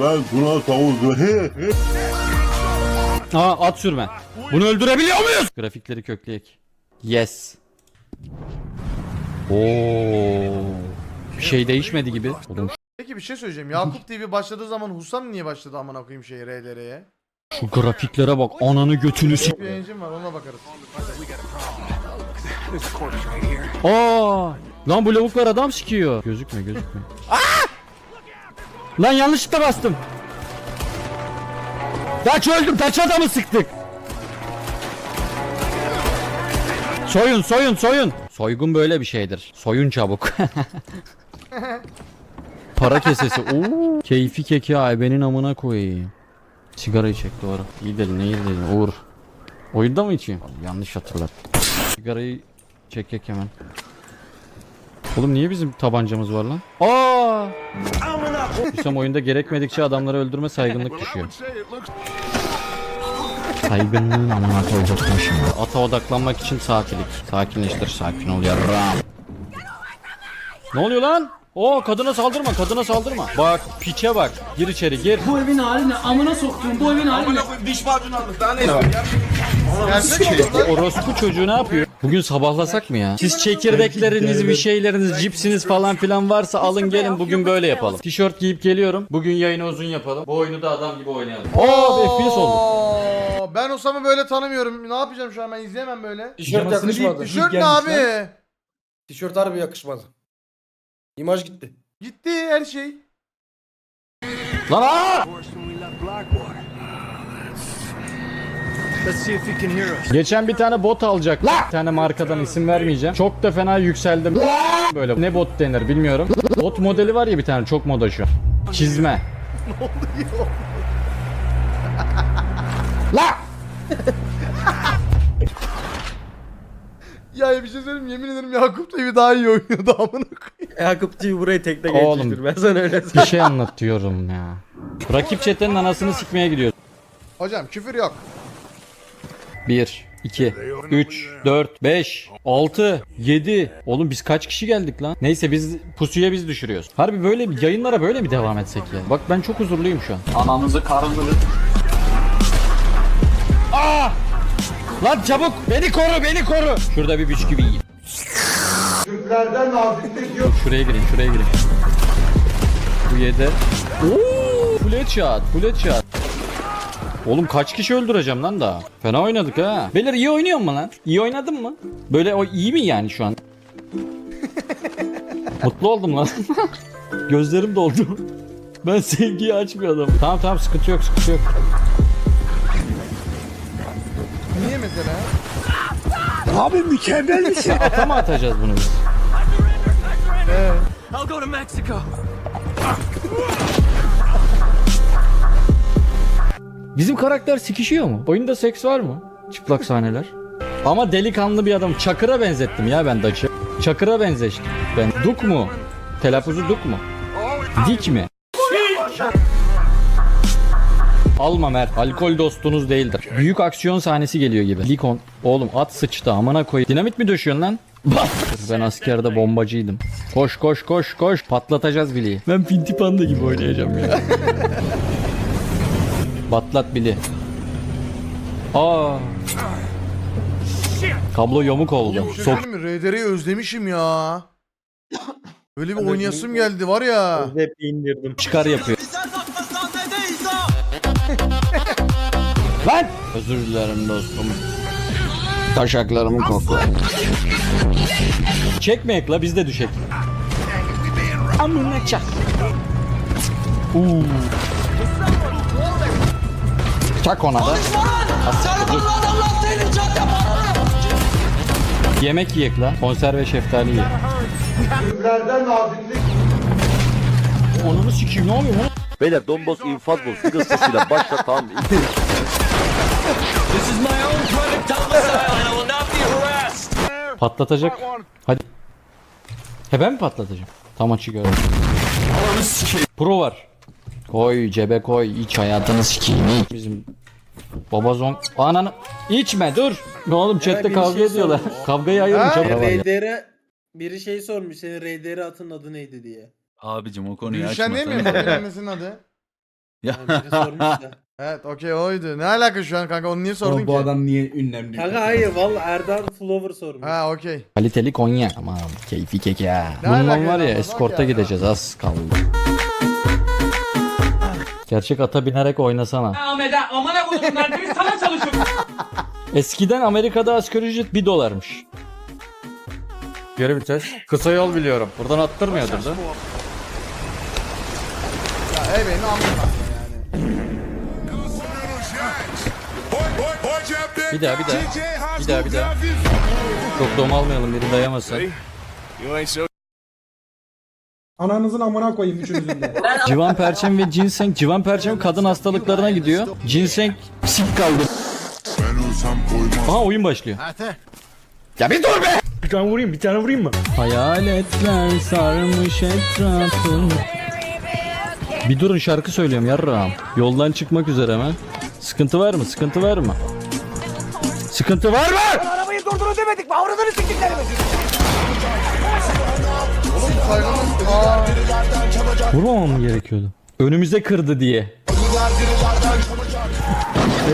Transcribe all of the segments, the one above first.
Ben Tuna Tavuz'u he he. Aa at sürme. Bunu öldürebiliyor muyuz? Grafikleri kökleyek. Yes. Oo. Bir şey değişmedi gibi. Oğlum Peki bir şey söyleyeceğim. Yakup TV başladığı zaman Husam niye başladı amına koyayım şey RLR'ye? şu grafiklere bak. Ananı götünü s- Bir yayıncım var ona bakarız. Aa! Lan bu lavuklar adam sikiyor. Gözükme gözükme. Lan yanlışlıkla bastım. Taç öldüm. Taç adamı sıktık. Soyun soyun soyun. Soygun böyle bir şeydir. Soyun çabuk. Para kesesi. Oo. Keyfi keki ay benim amına koyayım. Sigarayı çek doğru. İyi dedin iyi dedin Uğur. Oyunda mı içeyim? Yanlış hatırlat. Sigarayı çekek hemen. Oğlum niye bizim tabancamız var lan? Aa! Hüsam oyunda gerekmedikçe adamları öldürme saygınlık düşüyor. Saygınlığın amına koyacaksın şimdi. Ata odaklanmak için sakinlik. Sakinleştir, sakin ol yarram. Ne oluyor lan? Oo kadına saldırma, kadına saldırma. Bak piçe bak. Gir içeri gir. Bu evin haline amına soktuğum bu evin haline. Gerçek mi? Orospu çocuğu ne yapıyor? Bugün sabahlasak mı ya? Siz çekirdekleriniz, bir şeyleriniz, cipsiniz falan filan varsa alın gelin bugün böyle yapalım. Tişört giyip geliyorum. Bugün yayını uzun yapalım. Bu oyunu da adam gibi oynayalım. Aa FPS oldu. Oo, Ben Husam'ı böyle tanımıyorum. Ne yapacağım şu an ben izleyemem böyle. Tişört yakışmadı. Tişört ne abi? Tişört harbi yakışmadı. İmaj gitti. Gitti her şey. Lan aa! Geçen bir tane bot alacak. Bir tane markadan isim vermeyeceğim. Çok da fena yükseldim. Böyle ne bot denir bilmiyorum. Bot modeli var ya bir tane çok moda şu. Çizme. La! Ya bir şey söyleyeyim yemin ederim Yakup TV daha iyi oynuyordu amına koyayım. Yakup TV burayı tekte Oğlum. geçmiştir. Ben sana öyle Bir şey anlatıyorum ya. Rakip çetenin anasını sikmeye gidiyor. Hocam küfür yok. 1, 2, 3, 4, 5, 6, 7. Oğlum biz kaç kişi geldik lan? Neyse biz pusuya biz düşürüyoruz. Harbi böyle bir yayınlara böyle mi devam etsek ya? Bak ben çok huzurluyum şu an. Ananızı karınızı Aa! Lan çabuk beni koru beni koru. Şurada bir bisküvi yiyeyim. Türklerden naziklik yok. Şuraya gireyim şuraya gireyim. Bu yedi. Oo! Full headshot full headshot. Oğlum kaç kişi öldüreceğim lan daha? Fena oynadık ha. Beyler iyi oynuyor mu lan? İyi oynadın mı? Böyle o iyi mi yani şu an? Mutlu oldum lan. Gözlerim doldu. Ben sevgiyi açmıyordum. Tamam tamam sıkıntı yok sıkıntı yok. Niye mesela? Ata mı atacağız bunu biz? Bizim karakter sikişiyor mu? Oyunda seks var mı? Çıplak sahneler. Ama delikanlı bir adam. Çakır'a benzettim ya ben Daç'ı. Çakır'a benzeştim ben. Duk mu? Telaffuzu Duk mu? Dik mi? Alma Mert. Alkol dostunuz değildir. Büyük aksiyon sahnesi geliyor gibi. Likon. Oğlum at sıçtı amına koy. Dinamit mi döşüyorsun lan? Ben askerde bombacıydım. Koş koş koş koş. Patlatacağız Billy'yi. Ben Pinti Panda gibi oynayacağım ya. Batlat Billy. Aa. Kablo yamuk oldu. Sok? RDR'yi özlemişim ya. Böyle bir oynayasım geldi var ya. Hep indirdim. çıkar yapıyor. Lan! Özür dilerim dostum. Taşaklarımı kokla. Çekmeyek la biz de düşek. Amına çak. Uuu. Çak ona da. Yemek yiyek la. Konserve şeftali yiyek. Onunu sikeyim ne oluyor lan? Beyler domboz infaz boz bir ısısıyla başla tamam mı? Patlatacak. Hadi. He ben mi patlatacağım? Tam açı gördüm. Pro var. Koy cebe koy iç hayatını sikeyim. iç. Bizim babazon ananı içme dur. Ne oğlum chatte bir kavga şey ediyorlar. sormuş. Kavgayı ayırın Ha? çabuk. RDR biri şey sormuş senin RDR atın adı neydi diye. Abicim o konuyu Gülşen açma. değil mi? tamam. Bilinmesinin adı. Yani biri sormuş da. Evet okey oydu. Ne alaka şu an kanka onu niye sordun Oğlum ki? bu adam niye ünlemli? Kanka hayır valla Erdal Flower sormuş. Ha okey. Kaliteli konyak. Aman keyfi keke ha. Ne Bundan alaka var ya ya? eskorta Ya. gideceğiz az kaldı. Gerçek ata binerek oynasana. Ahmet'e amına koydum ben sana çalışıyorum. Eskiden Amerika'da asgari ücret 1 dolarmış. Geri vites. Kısa yol biliyorum. Buradan attırmıyordur da. Ya ey beni anlama. Bir daha bir daha. Bir daha bir daha. Çok dom almayalım biri dayamasın. Ananızın amına koyayım üçünüzün de. Civan perçem ve ginseng. Civan perçem kadın hastalıklarına gidiyor. Ginseng sik kaldı. Aha oyun başlıyor. Ya bir dur be! Bir tane vurayım bir tane vurayım mı? Hayaletler sarmış etrafını. Bir durun şarkı söylüyorum yarrağım. Yoldan çıkmak üzere hemen. Sıkıntı var mı? Sıkıntı var mı? Sıkıntı var mı? Vurmamam mı gerekiyordu? Önümüze kırdı diye.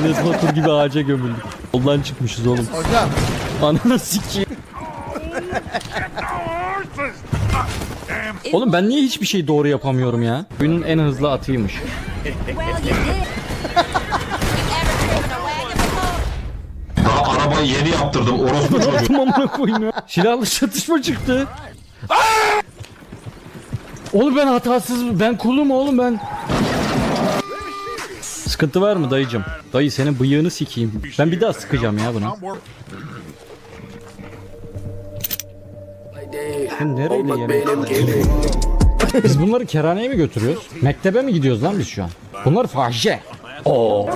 Enes Batur gibi ağaca gömüldük. Yoldan çıkmışız oğlum. Hocam Ananı sikeyim. Oğlum ben niye hiçbir şey doğru yapamıyorum ya? Oyunun en hızlı atıymış. Arabayı yeni yaptırdım orospu çocuğu. Amına koyayım ya. Silahlı çatışma çıktı. Oğlum ben hatasız ben kulum oğlum ben. Sıkıntı var mı dayıcım? Dayı senin bıyığını sikeyim. Ben bir daha sıkacağım ya bunu. Sen nereyle yemek Biz bunları kerhaneye mi götürüyoruz? Mektebe mi gidiyoruz lan biz şu an? Bunlar fahişe. Oo.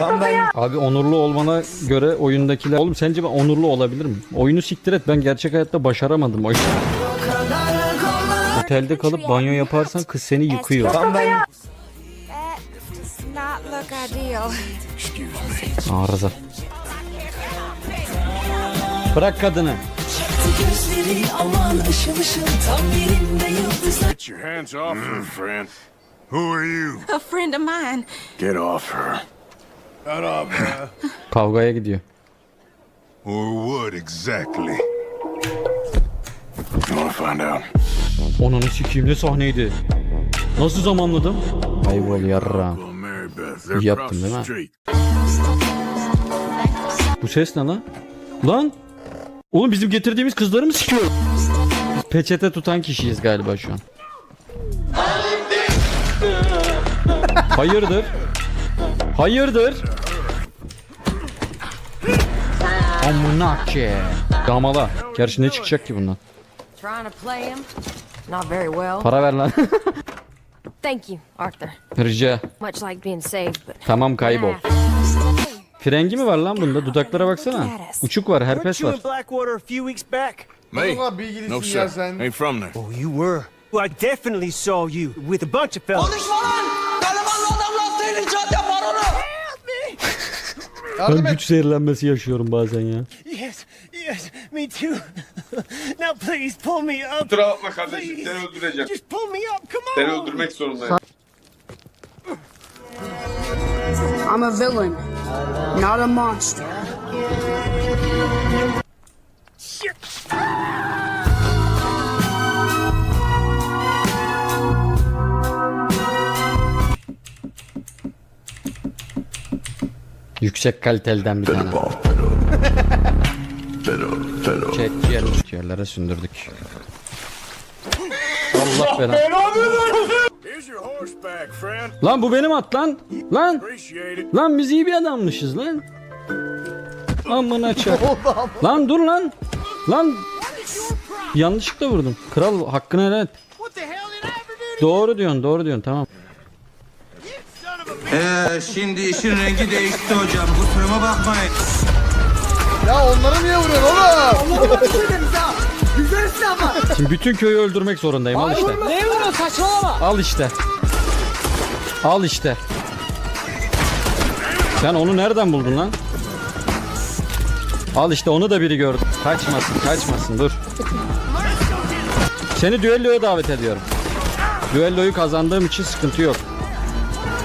Abi onurlu olmana göre oyundakiler... Oğlum sence ben onurlu olabilir miyim? Oyunu siktir et ben gerçek hayatta başaramadım o işi. Otelde kalıp banyo yaparsan kız seni yıkıyor. Look ideal. Arıza. Bırak kadını. Gözleri aman ışıl ışıl tam yerinde yıldızlar. Get your hands off her, friend. Who are you? A friend of mine. Get off her. Shut up. Kavgaya gidiyor. or what exactly? You wanna find out? Onunu sikeyim ne sahneydi. Nasıl zamanladım? Kaybol yarra. Yaptın across değil mi? street. Bu ses ne lan? Lan! Oğlum bizim getirdiğimiz kızları mı sikiyor? Peçete tutan kişiyiz galiba şu an. Hayırdır? Hayırdır? Amına ki. Yağmala. Gerçi ne çıkacak ki bundan? Para ver lan. Thank you, Arthur. Rica. Much like being saved, but Tamam kaybol. Frengi mi var lan bunda? Dudaklara baksana. Uçuk var, herpes var. Me? No, sir. Ain't from there. Oh, you were. Well, I definitely saw you with a bunch of fellas. Yardım Ben et. güç zehirlenmesi yaşıyorum bazen ya. Yes, yes, me too. now please pull me up. Kusura bakma kardeşim seni öldüreceğim. Just pull me up, come on. Seni öldürmek zorundayım. I'm a villain, not a monster. Yüksek kalitelden bir tane. Çek ciğer, ciğerlere sündürdük. Allah belanı. Lan bu benim at lan. Lan. Lan biz iyi bir adammışız lan. Amına çak. lan dur lan. Lan. Yanlışlıkla vurdum. Kral hakkını helal et. Doğru diyorsun doğru diyorsun tamam. Ee, şimdi işin rengi değişti hocam. Kusuruma bakmayın. Ya onları niye vuruyorsun oğlum? Şimdi bütün köyü öldürmek zorundayım al işte. Al işte. Al işte. Sen onu nereden buldun lan? Al işte onu da biri gördü. Kaçmasın kaçmasın dur. Seni düelloya davet ediyorum. Düelloyu kazandığım için sıkıntı yok.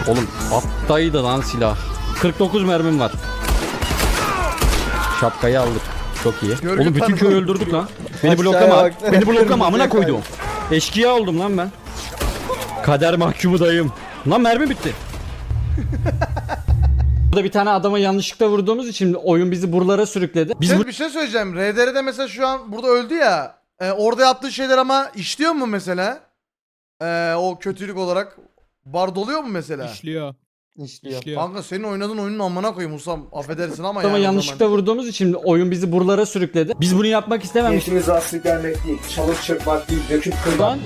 Oğlum attaydı lan silah. 49 mermim var. Şapkayı aldık. Çok iyi. Görgü Oğlum bütün köyü öldürdük lan. Beni bloklama. Beni bloklama amına koydum. Eşkıya oldum lan ben. Kader mahkumu dayım. Lan mermi bitti. Burada bir tane adama yanlışlıkla vurduğumuz için oyun bizi buralara sürükledi. Biz Sen bir şey söyleyeceğim. RDR'de mesela şu an burada öldü ya. E, orada yaptığı şeyler ama işliyor mu mesela? E, o kötülük olarak. Bar doluyor mu mesela? İşliyor. Kanka senin oynadığın oyunun amına koyayım Usam. Affedersin ama adama yani yanlışlıkla zaman. vurduğumuz için oyun bizi buralara sürükledi. Biz bunu yapmak istememiştik. Niyetimiz aslı gelmek değil. Çalıp çırpmak değil. Döküp kırmak. Lan.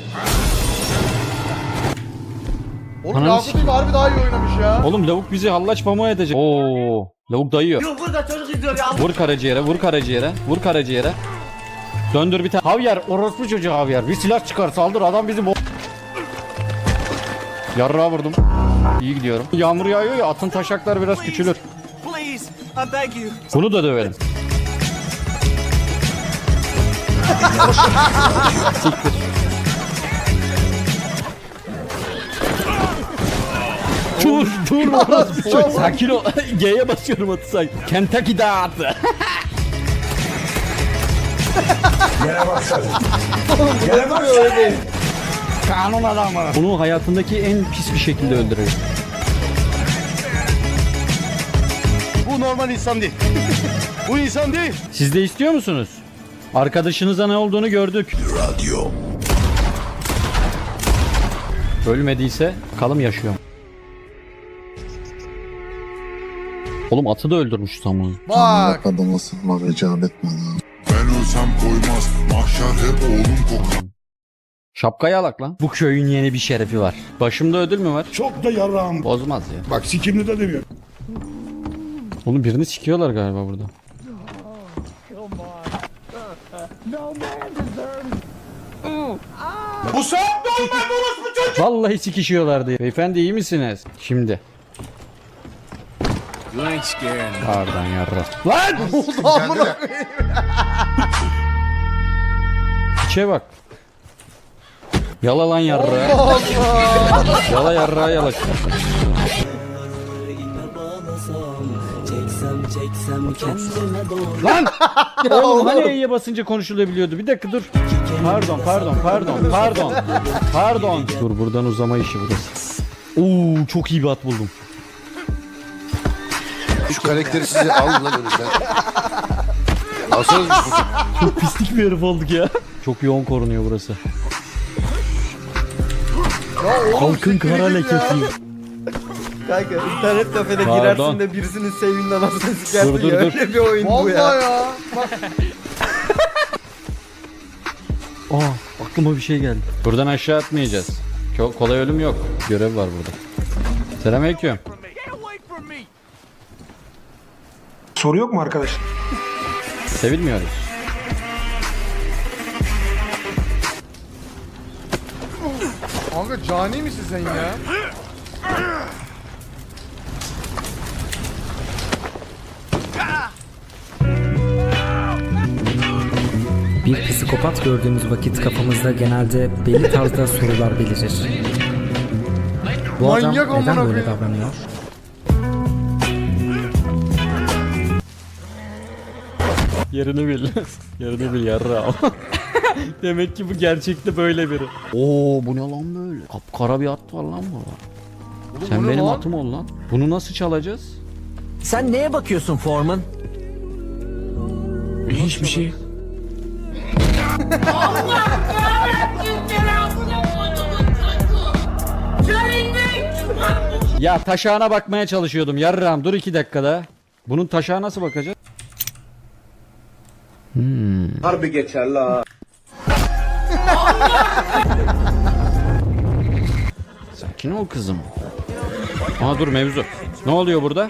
Oğlum Ananı Yakup gibi harbi daha iyi oynamış ya. Oğlum lavuk bizi hallaç pamuğa edecek. Oo, lavuk dayıyor. Yok burada çocuk izliyor ya. Vur karaciğere, vur karaciğere, vur karaciğere. Döndür bir tane. Havyar, orospu çocuğu Havyar. Bir silah çıkar, saldır adam bizi bo... Yarrağa vurdum. İyi gidiyorum. Yağmur yağıyor ya, atın taşaklar biraz küçülür. Please, I beg you. Bunu da dövelim. Siktir. Dur, dur orospu çocuğu. Sakin ol. G'ye basıyorum atı sanki. Kentucky dağıtı. Kanun adamı. Bunu hayatındaki en pis bir şekilde öldürür. Bu normal insan değil. Bu insan değil. Siz de istiyor musunuz? Arkadaşınıza ne olduğunu gördük. Radio. Ölmediyse kalım yaşıyor. Oğlum atı da öldürmüş tamam. Bak. Adama sıkma recamet etme lan. Ben ölsem koymaz. Mahşer hep oğlum kokar. Şapkayı alak lan. Bu köyün yeni bir şerefi var. Başımda ödül mü var? Çok da yarağım. Bozmaz ya. Bak sikimli de demiyor. Oğlum birini sikiyorlar galiba burada. Bu saatte olmaz orospu çocuğu. Vallahi sikişiyorlardı. Beyefendi iyi misiniz? Şimdi. Pardon yarra. Lan! Amına Piçe bak. Yala lan yarra. Yala yarra yala. Lan! Oğlum hani E'ye basınca konuşulabiliyordu. Bir dakika dur. Pardon, pardon, pardon, pardon. Pardon. Dur buradan uzama işi burası. Oo çok iyi bir at buldum. Şu karakteri size alın lan önümden. Alsanız Çok pislik bir herif olduk ya. Çok yoğun korunuyor burası. Ya oğlum Halkın kara ya. lekesi. Kanka internet kafede Pardon. girersin de birisinin sevgilinin anasını sikersin Dur, dur, ya. dur. Öyle bir oyun bu Vallahi ya. ya. Bak Aa aklıma bir şey geldi. Buradan aşağı atmayacağız. Çok kolay ölüm yok. Görev var burada. Selamünaleyküm. Soru yok mu arkadaş? Sevilmiyoruz. kanka cani misin sen ya? Bir psikopat gördüğümüz vakit kafamızda genelde belli tarzda sorular belirir. Bu Manyak adam neden amına böyle koyayım. davranıyor? Yerini bil. Yerini bil yarra. Demek ki bu gerçekte böyle biri. Oo bu ne lan böyle? Kapkara bir at var lan bu. Oğlum Sen bu ne benim lan? atım ol lan. Bunu nasıl çalacağız? Sen neye bakıyorsun Foreman? Hiçbir şey. Ya taşağına bakmaya çalışıyordum. Yarram dur iki dakikada. Bunun taşağı nasıl bakacağız? Harbi geçer la. Sakin ol kızım. Aa dur mevzu. Ne oluyor burada?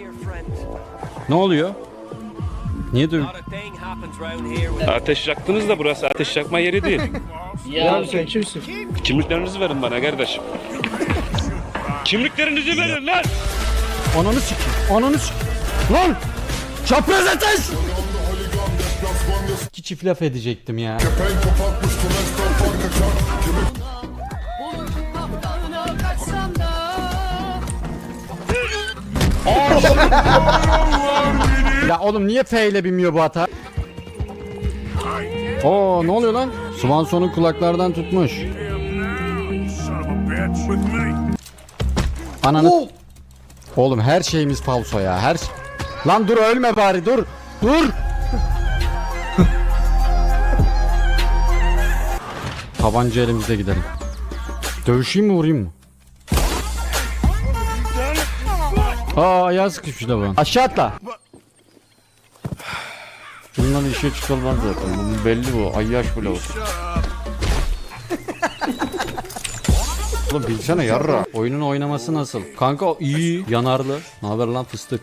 Ne oluyor? Niye dur? Ateş yaktınız da burası ateş yakma yeri değil. Ya sen kimsin? Kimliklerinizi verin bana kardeşim. Kimliklerinizi verin lan! Ananı sikeyim. Ananı sikeyim. Lan! Çapraz ateş! Çift laf edecektim ya. Ya oğlum niye F ile binmiyor bu ata? Oo ne oluyor lan? Swanson'un kulaklardan tutmuş. Ananı... Oh! Oğlum her şeyimiz falso ya. Her şey- Lan dur ölme bari dur. Dur. Tabanca elimizde gidelim. Dövüşeyim mi vurayım mı? Aa ayağı sıkışmış da bu. Aşağı atla. Bundan işe çıkılmaz zaten. Bu belli bu. Ayyaş bile olsun. Oğlum bilsene yarra. Oyunun oynaması nasıl? Kanka iyi. Yanarlı. Ne haber lan fıstık?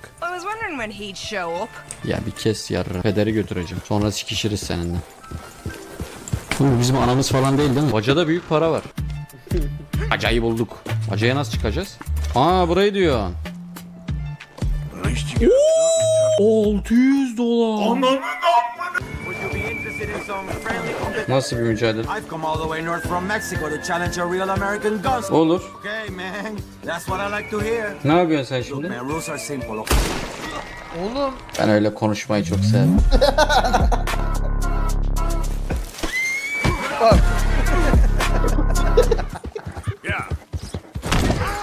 Ya bir kes yarra. Pederi götüreceğim. Sonra sikişiriz seninle. Bu bizim anamız falan değil değil mi? Bacada büyük para var. Acayı bulduk. Acaya nasıl çıkacağız? Aa burayı diyor. Oo, 600 dolar. Nasıl bir mücadele? I've come all the way north from Mexico to challenge a real American gun. Olur. Okay, man. That's what I like to hear. Ne yapıyorsun sen şimdi? Man, rules are simple. Oğlum Ben öyle konuşmayı çok severim.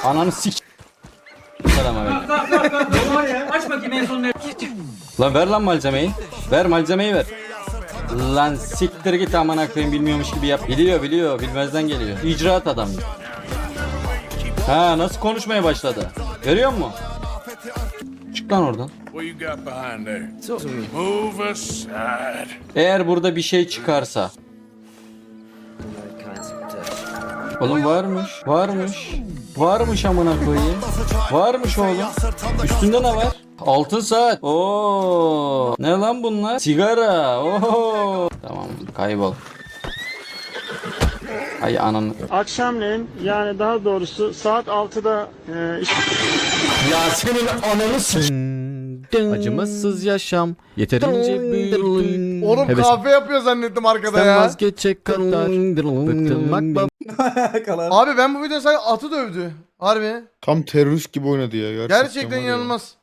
Ananı sik. Selam abi. Aç bakayım en son ne? Lan ver lan malzemeyi. Ver malzemeyi ver. Lan siktir git amına koyayım bilmiyormuş gibi yap. Biliyor biliyor bilmezden geliyor. İcraat adam. Ha nasıl konuşmaya başladı. Görüyor musun? Çık lan oradan. Eğer burada bir şey çıkarsa. Oğlum varmış, varmış. Varmış amına koyayım. Varmış oğlum. Üstünde ne var? Altın saat. Oo. Ne lan bunlar? Sigara. Oo. Tamam kaybol. Ay ananı. Akşamleyin yani daha doğrusu saat 6'da e, Ya senin ananı Acımasız yaşam yeterince büyüdün. oğlum Heves- kahve yapıyor zannettim arkada Sen ya. vazgeçecek kadar bıktırmak Abi ben bu videoda sadece atı dövdü. Harbi. Tam terörist gibi oynadı ya. Gerçekten inanılmaz.